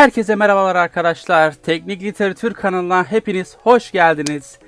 Herkese merhabalar arkadaşlar. Teknik Literatür kanalına hepiniz hoş geldiniz.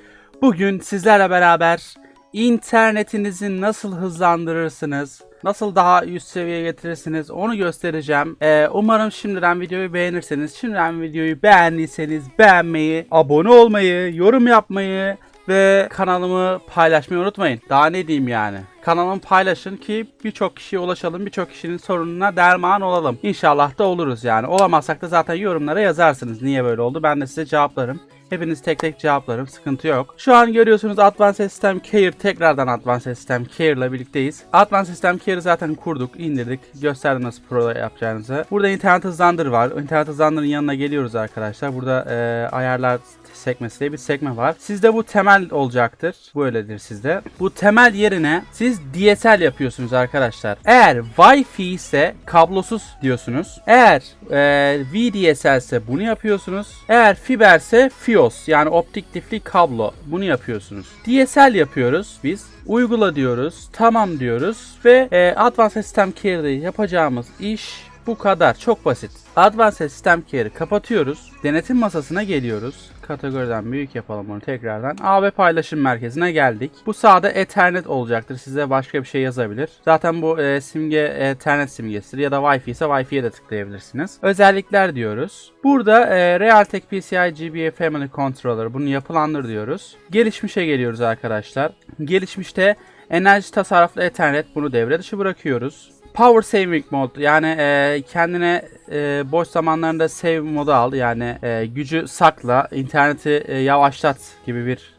Bugün sizlerle beraber internetinizi nasıl hızlandırırsınız, nasıl daha üst seviyeye getirirsiniz onu göstereceğim. Ee, umarım şimdiden videoyu beğenirsiniz. Şimdiden videoyu beğendiyseniz beğenmeyi, abone olmayı, yorum yapmayı ve kanalımı paylaşmayı unutmayın. Daha ne diyeyim yani. Kanalımı paylaşın ki birçok kişiye ulaşalım, birçok kişinin sorununa derman olalım. İnşallah da oluruz yani. Olamazsak da zaten yorumlara yazarsınız. Niye böyle oldu? Ben de size cevaplarım. Hepiniz tek tek cevaplarım. Sıkıntı yok. Şu an görüyorsunuz Advanced System Care tekrardan Advanced System Care ile birlikteyiz. Advanced System Care'ı zaten kurduk, indirdik. Gösterdim nasıl pro yapacağınızı. Burada internet hızlandır var. İnternet hızlandırın yanına geliyoruz arkadaşlar. Burada e, ayarlar sekmesi diye bir sekme var. Sizde bu temel olacaktır. Bu öyledir sizde. Bu temel yerine siz DSL yapıyorsunuz arkadaşlar. Eğer Wi-Fi ise kablosuz diyorsunuz. Eğer e, VDSL ise bunu yapıyorsunuz. Eğer fiber ise FiOS yani optik difli kablo. Bunu yapıyorsunuz. DSL yapıyoruz biz. Uygula diyoruz. Tamam diyoruz. Ve e, Advanced System Care'de yapacağımız iş bu kadar. Çok basit. Advanced System Care'ı kapatıyoruz. Denetim masasına geliyoruz. Kategoriden büyük yapalım onu tekrardan. AB paylaşım merkezine geldik. Bu sağda Ethernet olacaktır. Size başka bir şey yazabilir. Zaten bu e, simge Ethernet simgesidir. Ya da Wi-Fi ise Wi-Fi'ye de tıklayabilirsiniz. Özellikler diyoruz. Burada e, Realtek PCI GBA Family Controller. Bunu yapılandır diyoruz. Gelişmişe geliyoruz arkadaşlar. Gelişmişte enerji tasarruflu Ethernet. Bunu devre dışı bırakıyoruz. Power Saving mod yani e, kendine e, boş zamanlarında save modu al yani e, gücü sakla interneti e, yavaşlat gibi bir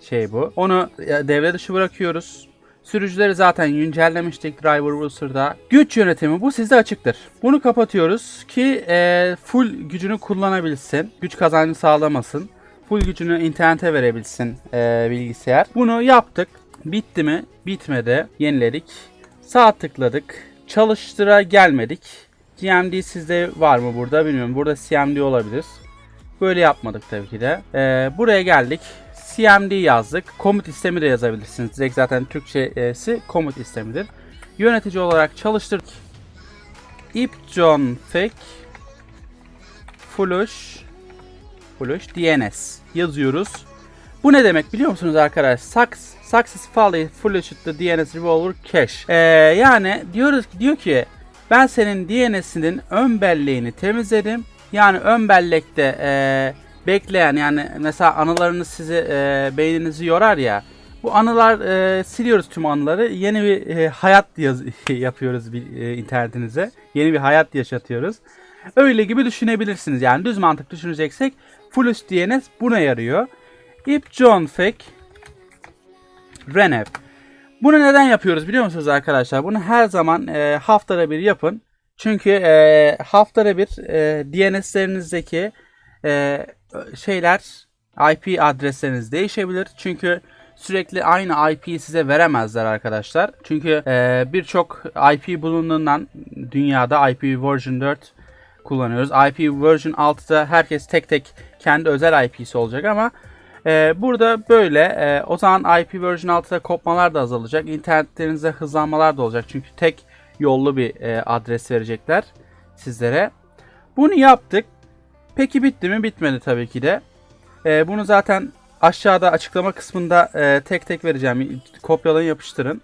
şey bu. Onu e, devre dışı bırakıyoruz. Sürücüleri zaten güncellemiştik Driver Booster'da. Güç yönetimi bu sizde açıktır. Bunu kapatıyoruz ki e, full gücünü kullanabilsin. Güç kazancı sağlamasın. Full gücünü internete verebilsin e, bilgisayar. Bunu yaptık. Bitti mi? Bitmedi. Yeniledik. Sağ tıkladık. Çalıştıra gelmedik. CMD sizde var mı burada bilmiyorum. Burada CMD olabilir. Böyle yapmadık tabii ki de. Ee, buraya geldik. CMD yazdık. Komut istemi de yazabilirsiniz. Direkt zaten Türkçesi komut istemidir. Yönetici olarak çalıştırdık. ipconfig flush flush DNS yazıyoruz. Bu ne demek biliyor musunuz arkadaşlar? Success, successfully flushed the DNS revolver cache. Ee, yani diyoruz diyor ki ben senin DNS'inin ön belleğini temizledim. Yani ön bellekte e, bekleyen yani mesela anılarınız sizi e, beyninizi yorar ya. Bu anılar e, siliyoruz tüm anıları. Yeni bir e, hayat yaz yapıyoruz bir, e, internetinize. Yeni bir hayat yaşatıyoruz. Öyle gibi düşünebilirsiniz. Yani düz mantık düşüneceksek Flush DNS buna yarıyor. ipconfig renep. Bunu neden yapıyoruz biliyor musunuz arkadaşlar? Bunu her zaman e, haftada bir yapın. Çünkü e, haftada bir e, DNS'lerinizdeki e, şeyler IP adresleriniz değişebilir. Çünkü sürekli aynı IP'yi size veremezler arkadaşlar. Çünkü e, birçok IP bulunduğundan dünyada IP version 4 kullanıyoruz. IP version 6'da herkes tek tek kendi özel IP'si olacak ama ee, burada böyle. Ee, o zaman IP version 6'da kopmalar da azalacak. İnternetlerinizde hızlanmalar da olacak. Çünkü tek yollu bir e, adres verecekler sizlere. Bunu yaptık. Peki bitti mi? Bitmedi tabii ki de. Ee, bunu zaten aşağıda açıklama kısmında e, tek tek vereceğim. Kopyalayın yapıştırın.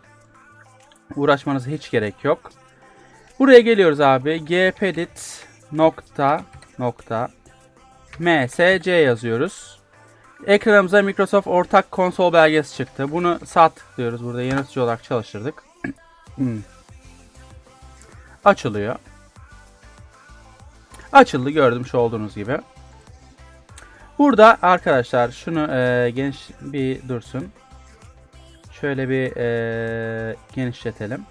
Uğraşmanıza hiç gerek yok. Buraya geliyoruz abi. gpedit nokta nokta msc yazıyoruz. Ekranımıza Microsoft ortak konsol belgesi çıktı. Bunu sağ tıklıyoruz. Burada yönetici olarak çalıştırdık. Hmm. Açılıyor. Açıldı gördüğümüz olduğunuz gibi. Burada arkadaşlar şunu e, geniş bir dursun. Şöyle bir e, genişletelim.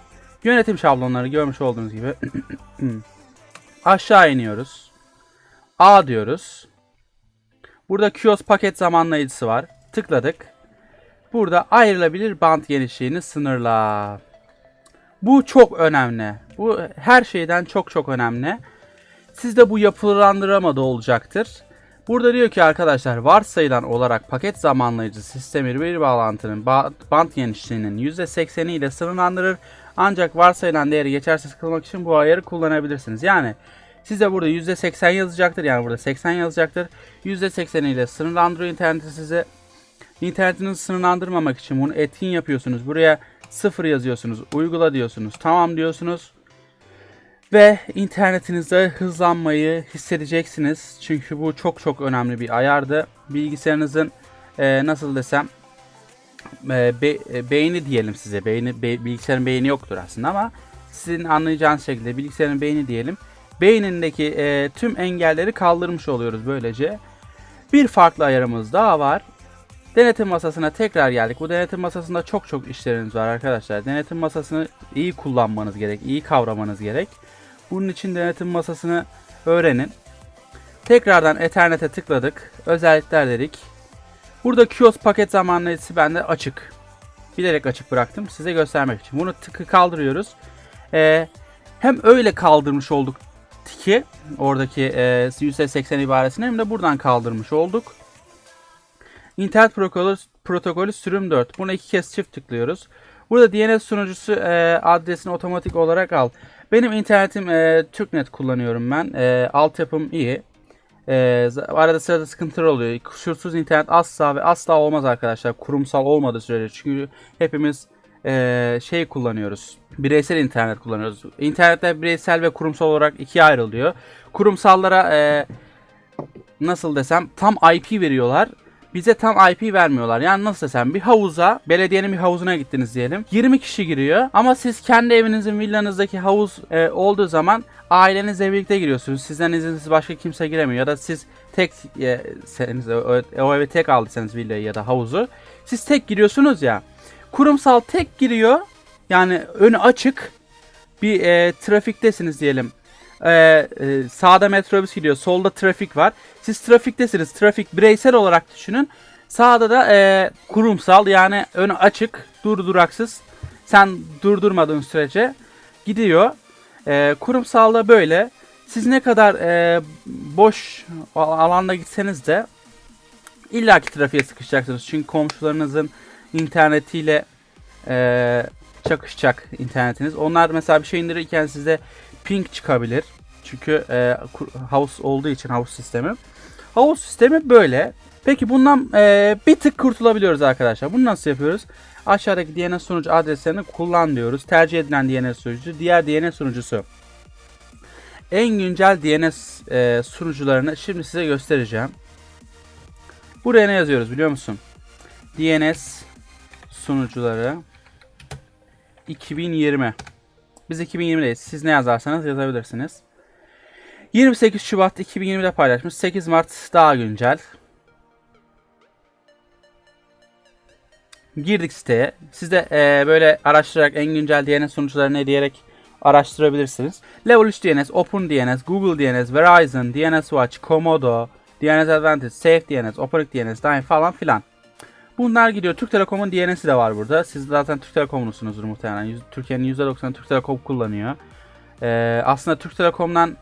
Yönetim şablonları görmüş olduğunuz gibi. Aşağı iniyoruz. A diyoruz. Burada QoS paket zamanlayıcısı var. Tıkladık. Burada ayrılabilir band genişliğini sınırla. Bu çok önemli. Bu her şeyden çok çok önemli. Sizde bu yapılandırmada olacaktır. Burada diyor ki arkadaşlar varsayılan olarak paket zamanlayıcı sistemi bir bağlantının ba- band genişliğinin %80'i ile sınırlandırır. Ancak varsayılan değeri geçersiz kılmak için bu ayarı kullanabilirsiniz. Yani Size burada %80 yazacaktır. Yani burada 80 yazacaktır. %80 ile sınırlandırıyor interneti size. İnternetinizi sınırlandırmamak için bunu etkin yapıyorsunuz. Buraya 0 yazıyorsunuz. Uygula diyorsunuz. Tamam diyorsunuz. Ve internetinizde hızlanmayı hissedeceksiniz. Çünkü bu çok çok önemli bir ayardı. Bilgisayarınızın e, nasıl desem e, be, e, beyni diyelim size. Beyni be, bilgisayarın beyni yoktur aslında ama sizin anlayacağınız şekilde bilgisayarın beyni diyelim. Beynindeki e, tüm engelleri kaldırmış oluyoruz böylece. Bir farklı ayarımız daha var. Denetim masasına tekrar geldik. Bu denetim masasında çok çok işleriniz var arkadaşlar. Denetim masasını iyi kullanmanız gerek, iyi kavramanız gerek. Bunun için denetim masasını öğrenin. Tekrardan Ethernet'e tıkladık. Özellikler dedik. Burada QoS paket zamanlayıcısı bende açık. Bilerek açık bıraktım size göstermek için. Bunu tıkı kaldırıyoruz. Ee, hem öyle kaldırmış olduk ki oradaki e, %80 ibaresini hem de buradan kaldırmış olduk. İnternet protokolü, protokolü sürüm 4. Buna iki kez çift tıklıyoruz. Burada DNS sunucusu e, adresini otomatik olarak al. Benim internetim e, TürkNet kullanıyorum ben. E, altyapım iyi. E, arada sırada sıkıntılar oluyor. Kusursuz internet asla ve asla olmaz arkadaşlar. Kurumsal olmadığı sürece. Çünkü hepimiz e, şey kullanıyoruz. Bireysel internet kullanıyoruz. İnternette bireysel ve kurumsal olarak ikiye ayrılıyor. Kurumsallara e, nasıl desem tam IP veriyorlar. Bize tam IP vermiyorlar. Yani nasıl desem bir havuza, belediyenin bir havuzuna gittiniz diyelim. 20 kişi giriyor ama siz kendi evinizin villanızdaki havuz e, olduğu zaman ailenizle birlikte giriyorsunuz. Sizden izinsiz başka kimse giremiyor. Ya da siz tek e, seniz, o, o eve tek aldıysanız villayı ya da havuzu. Siz tek giriyorsunuz ya. Kurumsal tek giriyor. Yani önü açık. Bir e, trafiktesiniz diyelim. Ee, e, sağda metrobüs gidiyor. Solda trafik var. Siz trafiktesiniz. Trafik bireysel olarak düşünün. Sağda da e, kurumsal yani önü açık, durduraksız. Sen durdurmadığın sürece gidiyor. E, kurumsalda böyle. Siz ne kadar e, boş alanda gitseniz de illaki trafiğe sıkışacaksınız. Çünkü komşularınızın internetiyle e, çakışacak internetiniz. Onlar mesela bir şey indirirken size ping çıkabilir. Çünkü e, house olduğu için house sistemi. House sistemi böyle. Peki bundan e, bir tık kurtulabiliyoruz arkadaşlar. Bunu nasıl yapıyoruz? Aşağıdaki DNS sunucu adreslerini kullan diyoruz. Tercih edilen DNS sunucu, diğer DNS sunucusu. En güncel DNS e, sunucularını şimdi size göstereceğim. Buraya ne yazıyoruz biliyor musun? DNS sunucuları 2020. Biz 2020'deyiz. Siz ne yazarsanız yazabilirsiniz. 28 Şubat 2020'de paylaşmış. 8 Mart daha güncel. Girdik siteye. Siz de e, böyle araştırarak en güncel DNS sunucularını diyerek araştırabilirsiniz. Level 3 DNS, Open DNS, Google DNS, Verizon, DNS Watch, Komodo, DNS Advantage, Safe DNS, Operatic DNS, Dyn falan filan. Bunlar gidiyor. Türk Telekom'un DNS'i de var burada. Siz zaten Türk Telekom'lusunuzdur muhtemelen. Türkiye'nin %90'ı Türk Telekom kullanıyor. Ee, aslında Türk Telekom'dan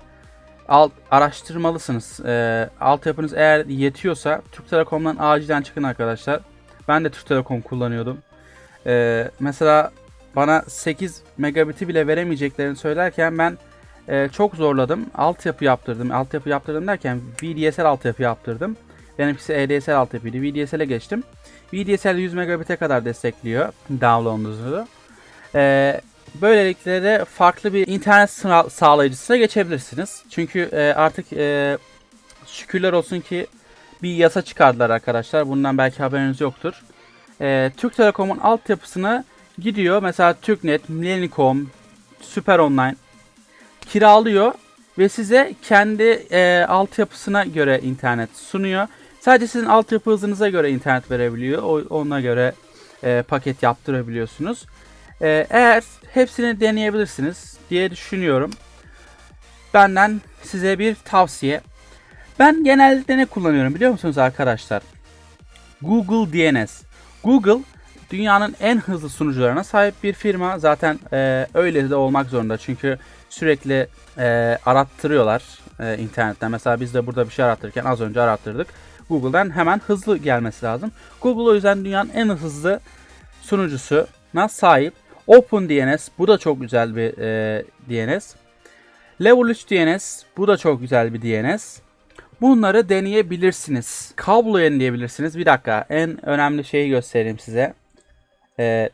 alt, araştırmalısınız. Ee, altyapınız eğer yetiyorsa Türk Telekom'dan acilen çıkın arkadaşlar. Ben de Türk Telekom kullanıyordum. Ee, mesela bana 8 megabit'i bile veremeyeceklerini söylerken ben e, çok zorladım. Altyapı yaptırdım. Altyapı yaptırdım derken VDSL altyapı yaptırdım. Benimkisi EDSL altyapıydı. VDSL'e geçtim. VDSL 100 megabit'e kadar destekliyor download'unuzu. Ee, böylelikle de farklı bir internet sağlayıcısına geçebilirsiniz. Çünkü e, artık e, şükürler olsun ki bir yasa çıkardılar arkadaşlar. Bundan belki haberiniz yoktur. E, Türk Telekom'un altyapısına gidiyor. Mesela TürkNet, Millennium, Süper Online kiralıyor ve size kendi e, altyapısına göre internet sunuyor. Sadece sizin altyapı hızınıza göre internet verebiliyor. Ona göre e, paket yaptırabiliyorsunuz. E, eğer hepsini deneyebilirsiniz diye düşünüyorum. Benden size bir tavsiye. Ben genelde ne kullanıyorum biliyor musunuz arkadaşlar? Google DNS. Google dünyanın en hızlı sunucularına sahip bir firma. Zaten e, öyle de olmak zorunda. Çünkü sürekli e, arattırıyorlar e, internetten. Mesela biz de burada bir şey arattırırken az önce arattırdık. Google'dan hemen hızlı gelmesi lazım. Google o yüzden dünyanın en hızlı sunucusuna sahip. OpenDNS bu da çok güzel bir e, DNS. Level 3 DNS bu da çok güzel bir DNS. Bunları deneyebilirsiniz. Kablo yenileyebilirsiniz. Bir dakika en önemli şeyi göstereyim size. Ee,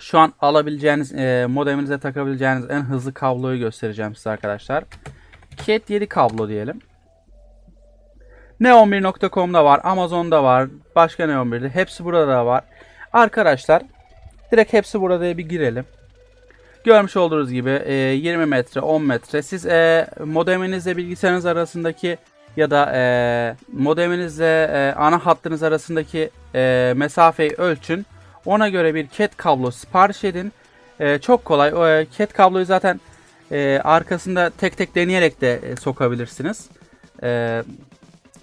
şu an alabileceğiniz e, modeminize takabileceğiniz en hızlı kabloyu göstereceğim size arkadaşlar. Cat 7 kablo diyelim. Neon1.com'da var, Amazon'da var, başka Neon1'de. Hepsi burada da var. Arkadaşlar direkt hepsi burada bir girelim. Görmüş olduğunuz gibi e, 20 metre, 10 metre. Siz e, modeminizle bilgisayarınız arasındaki ya da e, modeminizle e, ana hattınız arasındaki e, mesafeyi ölçün. Ona göre bir cat kablo sipariş edin. E, çok kolay. O e, cat kabloyu zaten e, arkasında tek tek deneyerek de e, sokabilirsiniz. E,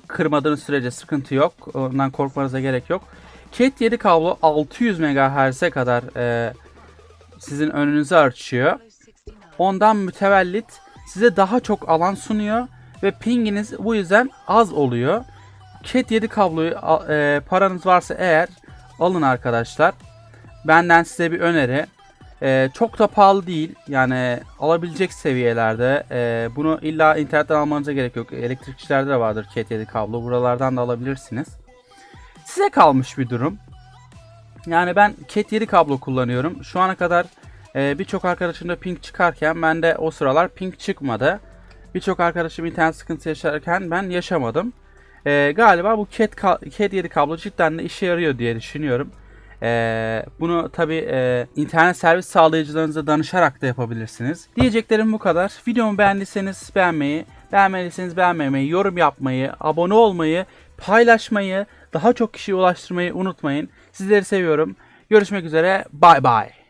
kırmadığınız sürece sıkıntı yok. Ondan korkmanıza gerek yok. Cat 7 kablo 600 MHz'e kadar e, sizin önünüzü açıyor. Ondan mütevellit size daha çok alan sunuyor ve pinginiz bu yüzden az oluyor. Cat 7 kabloyu e, paranız varsa eğer alın arkadaşlar. Benden size bir öneri. E, çok da pahalı değil. Yani alabilecek seviyelerde. E, bunu illa internetten almanıza gerek yok. Elektrikçilerde de vardır Cat 7 kablo. Buralardan da alabilirsiniz. Size kalmış bir durum. Yani ben Cat 7 kablo kullanıyorum. Şu ana kadar e, birçok arkadaşımda ping çıkarken bende o sıralar ping çıkmadı. Birçok arkadaşım internet sıkıntısı yaşarken ben yaşamadım. E, galiba bu Cat, ka- Cat 7 kablo cidden de işe yarıyor diye düşünüyorum. E, bunu tabi internet servis sağlayıcılarınıza danışarak da yapabilirsiniz. Diyeceklerim bu kadar. Videomu beğendiyseniz beğenmeyi, beğenmediyseniz beğenmemeyi, yorum yapmayı, abone olmayı, paylaşmayı, daha çok kişiye ulaştırmayı unutmayın. Sizleri seviyorum. Görüşmek üzere. Bay bay.